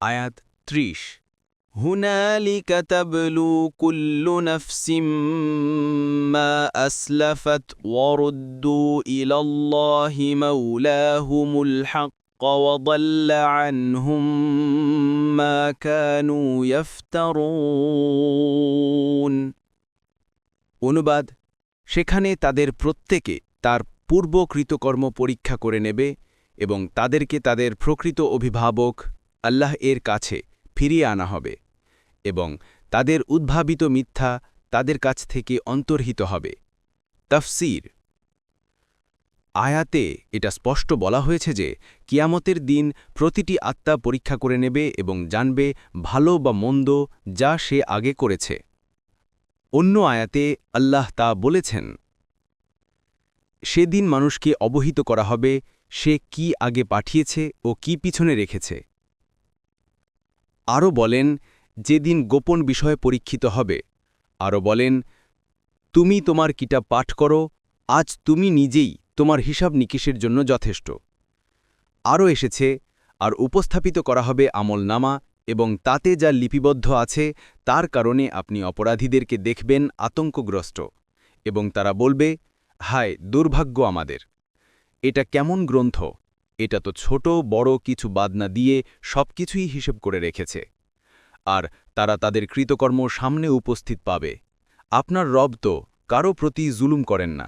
আয়াত ত্রিশ হুনালিক তাবলু কুল্লু নফসিম মা আসলাফাত ওয়ারুদ্দু ইলাল্লাহি মাওলাহুমুল হক وضل عنهم ما كانوا يفترون অনুবাদ সেখানে তাদের প্রত্যেকে তার পূর্ব কৃতকর্ম পরীক্ষা করে নেবে এবং তাদেরকে তাদের প্রকৃত অভিভাবক আল্লাহ এর কাছে ফিরিয়ে আনা হবে এবং তাদের উদ্ভাবিত মিথ্যা তাদের কাছ থেকে অন্তর্হিত হবে। তফসির আয়াতে এটা স্পষ্ট বলা হয়েছে যে, কিয়ামতের দিন প্রতিটি আত্মা পরীক্ষা করে নেবে এবং জানবে ভালো বা মন্দ যা সে আগে করেছে। অন্য আয়াতে আল্লাহ তা বলেছেন, সেদিন মানুষকে অবহিত করা হবে, সে কি আগে পাঠিয়েছে ও কি পিছনে রেখেছে? আরও বলেন, যেদিন গোপন বিষয়ে পরীক্ষিত হবে। আরও বলেন, তুমি তোমার কিতাব পাঠ করো, আজ তুমি নিজেই তোমার হিসাব নিকিশের জন্য যথেষ্ট। আরও এসেছে, আর উপস্থাপিত করা হবে আমল নামা এবং তাতে যা লিপিবদ্ধ আছে, তার কারণে আপনি অপরাধীদেরকে দেখবেন আতঙ্কগ্রস্ত। এবং তারা বলবে, হায়, দুর্ভাগ্য আমাদের। এটা কেমন গ্রন্থ? এটা তো ছোট, বড় কিছু বাদ না দিয়ে সবকিছুই হিসেব করে রেখেছে। আর তারা তাদের কৃতকর্ম সামনে উপস্থিত পাবে। আপনার রব তো কারও প্রতি জুলুম করেন না।